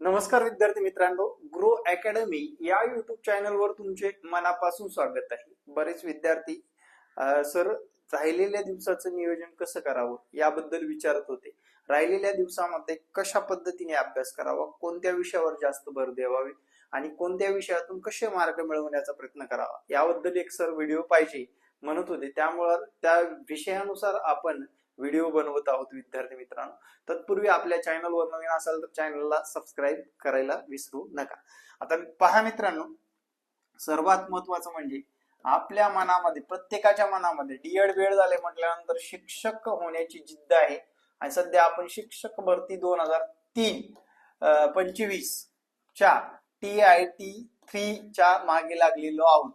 नमस्कार विद्यार्थी मित्रांनो ग्रो अकॅडमी या युट्यूब चॅनलवर तुमचे मनापासून स्वागत आहे. बरेच विद्यार्थी सर राहिलेल्या दिवसाचं नियोजन कसं करावं याबद्दल विचारत होते. राहिलेल्या दिवसामध्ये कशा पद्धतीने अभ्यास करावा कोणत्या विषयावर जास्त भर द्यावावी आणि कोणत्या विषयातून कसे मार्ग मिळवण्याचा प्रयत्न करावा याबद्दल एक सर व्हिडिओ पाहिजे म्हणत होते. त्यामुळं त्या विषयानुसार आपण व्हिडिओ बनवत आहोत विद्यार्थी मित्रांनो. तत्पूर्वी आपल्या चॅनलवर नवीन असाल तर चॅनलला सबस्क्राईब करायला विसरू नका. आता पहा मित्रांनो सर्वात महत्वाचं म्हणजे आपल्या मनामध्ये प्रत्येकाच्या मनामध्ये डीएड वेळ झाले म्हटल्यानंतर शिक्षक होण्याची जिद्द आहे. आणि सध्या आपण शिक्षक भरती दोन हजार तीन पंचवीस च्या टी आय टी थ्री च्या मागे लागलेलो आहोत.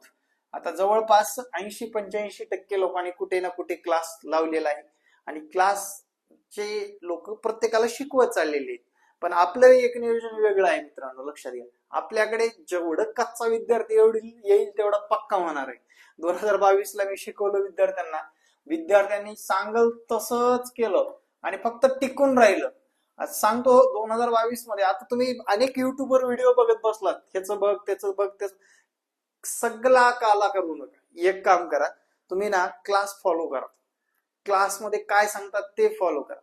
आता जवळपास ऐंशी पंच्याऐंशी टक्के लोकांनी कुठे ना कुठे क्लास लावलेला आहे. आणि क्लासचे लोक प्रत्येकाला शिकवत चाललेले आहेत. पण आपलं एक नियोजन वेगळं आहे मित्रांनो लक्षात घ्या. आपल्याकडे जेवढं कच्चा विद्यार्थी एवढी येईल तेवढा पक्का होणार आहे. दोन हजार बावीस ला मी शिकवलं विद्यार्थ्यांना. विद्यार्थ्यांनी सांगल तसंच केलं आणि फक्त टिकून राहिलं. सांगतो दोन हजार बावीसमध्ये आता तुम्ही अनेक युट्यूबवर व्हिडिओ बघत बसलात. ह्याचं बघ त्याचं बघ त्याच सगळा काला करू नका. एक काम करा तुम्ही ना क्लास फॉलो करा. क्लासमध्ये काय सांगतात ते फॉलो करा.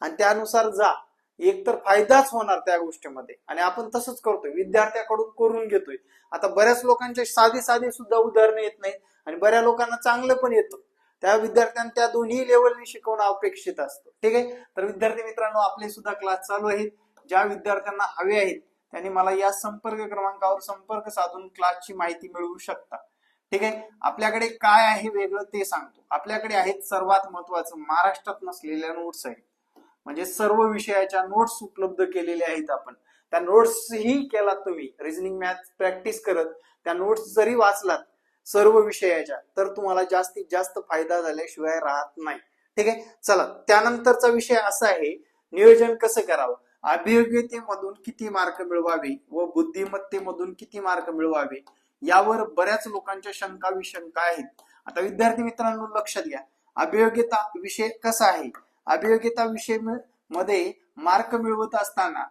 आणि त्यानुसार जा. एक तर फायदाच होणार त्या गोष्टीमध्ये. आणि आपण तसंच करतोय. विद्यार्थ्याकडून करून घेतोय. आता बऱ्याच लोकांचे साधे साधे सुद्धा उदाहरणं येत नाहीत. आणि बऱ्याच लोकांना चांगलं पण येतं. त्या विद्यार्थ्यांना त्या दोन्ही लेवलनी शिकवणं अपेक्षित असतं. ठीक आहे? तर विद्यार्थी मित्रांनो आपले सुद्धा क्लास चालू आहेत. ज्या विद्यार्थ्यांना हवे आहेत त्यांनी मला या संपर्क क्रमांकावर संपर्क साधून क्लासची माहिती मिळवू शकता. ठीक आहे? आपल्याकडे काय आहे वेगळं ते सांगतो. आपल्याकडे आहेत सर्वात महत्वाचं महाराष्ट्रात नसलेल्या नोट्स आहेत. म्हणजे सर्व विषयाच्या नोट्स उपलब्ध केलेल्या आहेत आपण. त्या नोट्स ही केलात तुम्ही. रिझनिंग मॅथ प्रॅक्टिस करत त्या नोट्स जरी वाचलात सर्व विषयाच्या तर तुम्हाला जास्तीत जास्त फायदा झाल्याशिवाय राहत नाही. ठीक आहे? चला त्यानंतरचा विषय असा आहे नियोजन कसं करावं? अभियोग्यतेमधून किती मार्क मिळवावे व बुद्धिमत्तेमधून किती मार्क मिळवावे? यावर बऱ्याच लोकांच्या शंका विशंका आहेत. आता विद्यार्थी मित्रांनो लक्षात घ्या अभियोग्यता विषय कसा आहे? अभियोग्यता विषयमध्ये मार्क मिळवत असताना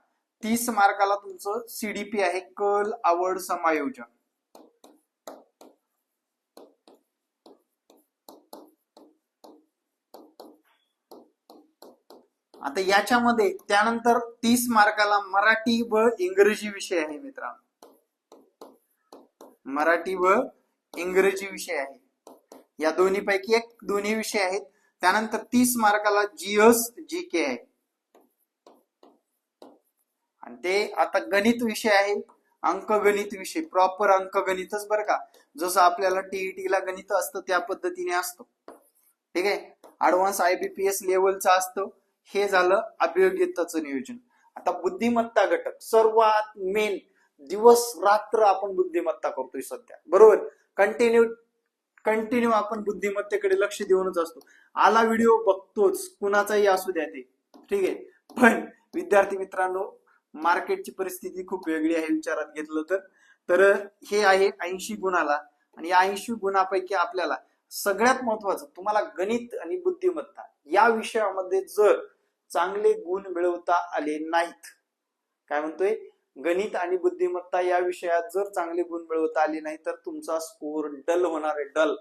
तीस मार्काला तुमचं सीडीपी आहे कल आवड समायोजन. आता याच्यामध्ये त्यानंतर तीस मार्काला मराठी व इंग्रजी विषय आहे मित्रांनो. मराठी व इंग्रजी विषय आहे. या दोन्ही पैकी एक दोन्ही विषय आहेत. त्यानंतर तीस मार्काला जीएस जी के आहे. आणि ते आता गणित विषय आहे. अंकगणित विषय प्रॉपर अंकगणितच बरं का. जसं आपल्याला टीईटी ला गणित असतं त्या पद्धतीने असतो. ठीक आहे? ऍडव्हान्स आयबीपीएस लेवलचं असतं. हे झालं अभियोग्यताचं नियोजन. आता बुद्धिमत्ता घटक सर्वात मेन दिवस रात्र आपण बुद्धिमत्ता करतोय सध्या. बरोबर? कंटिन्यू कंटिन्यू आपण बुद्धिमत्तेकडे लक्ष देऊनच असतो. आला व्हिडिओ बघतोच. कुणाचाही असू द्या ते. ठीक आहे? पण विद्यार्थी मित्रांनो मार्केटची परिस्थिती खूप वेगळी आहे विचारात घेतलं तर. तर हे आहे ऐंशी गुणाला. आणि या ऐंशी गुणापैकी आपल्याला सगळ्यात महत्वाचं तुम्हाला गणित आणि बुद्धिमत्ता या विषयामध्ये जर चांगले गुण मिळवता आले नाहीत काय म्हणतोय? गणित आणि बुद्धिमत्ता या विषयात जर चांगले गुण मिळवता आले नाही तर तुमचा स्कोर डल होणार आहे डल.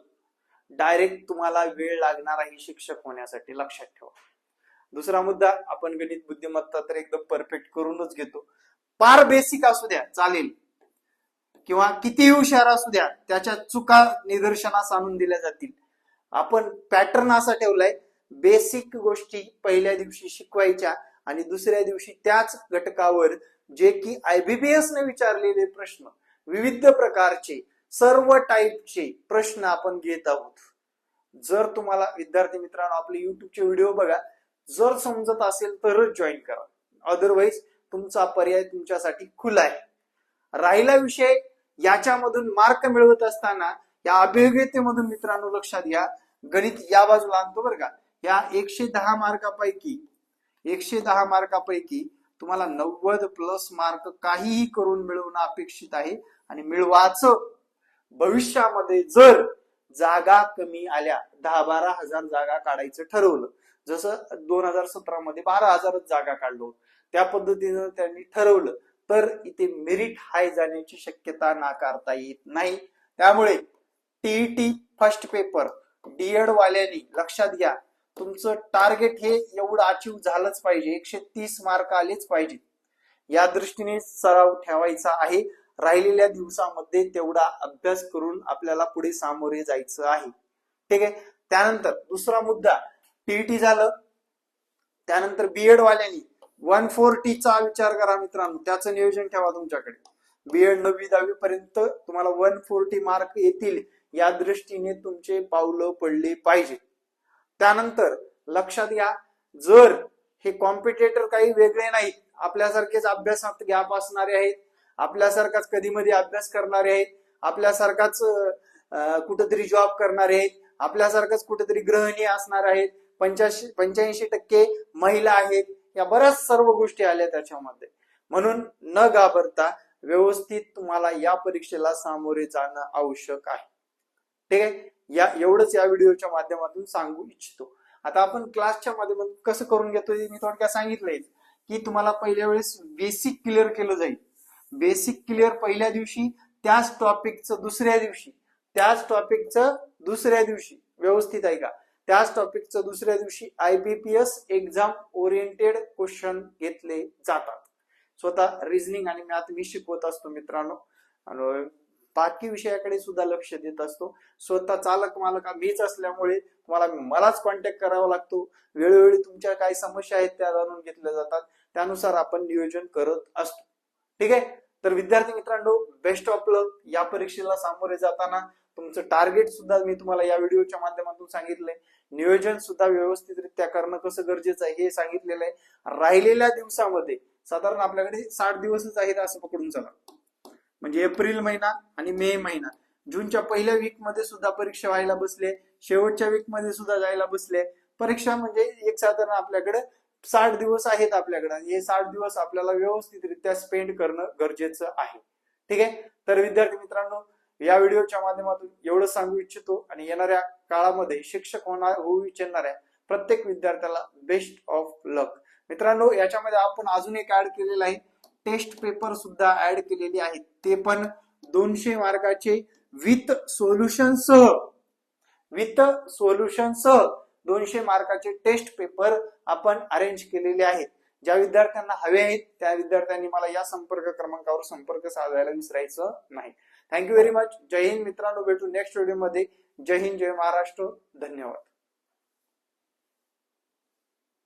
डायरेक्ट तुम्हाला वेळ लागणार आहे शिक्षक होण्यासाठी लक्षात ठेवा. दुसरा मुद्दा आपण गणित बुद्धिमत्ता तर एकदम परफेक्ट करूनच घेतो. फार बेसिक असू द्या चालेल. किंवा कितीही हुशार असू द्या त्याच्या चुका निदर्शनास आणून दिल्या जातील. आपण पॅटर्न असा ठेवलाय बेसिक गोष्टी पहिल्या दिवशी शिकवायच्या आणि दुसऱ्या दिवशी त्याच घटकावर जे की आयबीपीएस ने विचारलेले प्रश्न विविध प्रकारचे सर्व टाईपचे प्रश्न आपण घेत आहोत. जर तुम्हाला विद्यार्थी मित्रांनो आपले युट्यूबचे व्हिडिओ बघा जर समजत असेल तरच जॉईन करा. अदरवाईज तुमचा पर्याय तुमच्यासाठी खुला आहे. राहिला विषय याच्यामधून मार्क मिळवत असताना या अभियोग्यतेमधून मित्रांनो लक्षात घ्या. गणित या बाजूला आणतो बरं का. या एकशे दहा मार्कापैकी एकशे दहा मार्कापैकी तुम्हाला नव्वद प्लस मार्क काहीही करून मिळवणं अपेक्षित आहे. आणि मिळवाचं भविष्यामध्ये जर जागा कमी आल्या दहा बारा हजार जागा काढायचं ठरवलं जसं दोन हजार सतरा मध्ये बारा हजारच जागा काढलो त्या पद्धतीनं त्यांनी ठरवलं तर इथे मेरिट हाय जाण्याची शक्यता नाकारता येत नाही. त्यामुळे टीईटी फर्स्ट पेपर डीएड वाल्यांनी लक्षात घ्या तुमचं टार्गेट हे एवढं अचीव झालंच पाहिजे. एकशे तीस मार्क आलेच पाहिजे. या दृष्टीने सराव ठेवायचा आहे. राहिलेल्या दिवसामध्ये तेवढा अभ्यास करून आपल्याला पुढे सामोरे जायचं आहे. ठीक आहे? त्यानंतर दुसरा मुद्दा टीईटी झालं. त्यानंतर बीएड वाल्यांनी वन चा विचार करा मित्रांनो. त्याचं नियोजन ठेवा तुमच्याकडे. बीएड नववी दहावी पर्यंत तुम्हाला वन फोर्टी मार्क येतील. या दृष्टीने तुमचे पावलं पडले पाहिजे. त्यानंतर लक्षात घ्या जर हे कॉम्पिटेटर काही वेगळे नाहीत आपल्यासारखेच अभ्यासात गॅप असणारे आहेत आपल्यासारखाच कधी मध्ये अभ्यास करणारे आहेत आपल्यासारखाच कुठेतरी जॉब करणारे आहेत आपल्यासारखंच कुठेतरी गृहिणी असणार आहेत पंच्याऐंशी पंच्याऐंशी टक्के महिला आहेत या बऱ्याच सर्व गोष्टी आल्या त्याच्यामध्ये. म्हणून न घाबरता व्यवस्थित तुम्हाला या परीक्षेला सामोरे जाणं आवश्यक आहे. ठीक आहे? या एवढंच या व्हिडिओच्या माध्यमातून सांगू इच्छितो. आता आपण क्लासच्या माध्यमातून कसं करून घेतो हे मी थोडक्यात सांगितलंय की तुम्हाला पहिल्या वेळेस बेसिक क्लिअर केलं जाईल. बेसिक क्लिअर पहिल्या दिवशी त्याच टॉपिकचं दुसऱ्या दिवशी त्याच टॉपिकचं दुसऱ्या दिवशी. व्यवस्थित आहे का? त्याच टॉपिकचं दुसऱ्या दिवशी आयबीपीएस एक्झाम ओरिएंटेड क्वेश्चन घेतले जातात. स्वतः रिझनिंग आणि मॅथ मी शिकवत असतो मित्रांनो. आणि विषयाकडे सुद्धा लक्ष देत असतो. स्वतः चालक मालक मीच असल्यामुळे तुम्हाला मलाच कॉन्टॅक्ट करावा लागतो. वेळोवेळी तुमच्या काही समस्या आहेत त्या जाणून घेतल्या जातात. त्यानुसार आपण नियोजन करत असतो. ठीक आहे? तर विद्यार्थी मित्रांनो बेस्ट ऑफ लक या परीक्षेला सामोरे जाताना तुमचं टार्गेट सुद्धा मी तुम्हाला या व्हिडिओच्या माध्यमातून सांगितलंय. नियोजन सुद्धा व्यवस्थितरित्या करणं कसं गरजेचं आहे हे सांगितलेलं आहे. राहिलेल्या दिवसामध्ये साधारण आपल्याकडे साठ दिवसच आहेत असं पकडून चला. म्हणजे एप्रिल महिना आणि मे महिना. जूनच्या पहिल्या वीकमध्ये सुद्धा परीक्षा व्हायला बसले. शेवटच्या वीकमध्ये सुद्धा जायला बसले. परीक्षा म्हणजे एक साधारण आपल्याकडे साठ दिवस आहेत आपल्याकडे. हे साठ दिवस आपल्याला व्यवस्थितरित्या स्पेंड करणं गरजेचं आहे. ठीक आहे? तर विद्यार्थी मित्रांनो या व्हिडिओच्या माध्यमातून एवढं सांगू इच्छितो आणि येणाऱ्या काळामध्ये शिक्षक होणार होऊ इच्छिणाऱ्या प्रत्येक विद्यार्थ्याला बेस्ट ऑफ लक मित्रांनो याच्यामध्ये आपण अजून एक ऍड केलेलं आहे. टेस्ट पेपर सुद्धा ऍड केलेले आहेत. ते पण दोनशे मार्काचे विथ सोल्युशन सह विथ सोल्युशन सह दोनशे मार्काचे टेस्ट पेपर आपण अरेंज केलेले आहेत. ज्या विद्यार्थ्यांना हवे आहेत त्या विद्यार्थ्यांनी मला या संपर्क क्रमांकावर संपर्क साधायला विसरायचं नाही. Thank you very much Jai Hind मित्रांनो. भेटू नेक्स्ट व्हिडिओमध्ये जय हिंद जय महाराष्ट्र. धन्यवाद.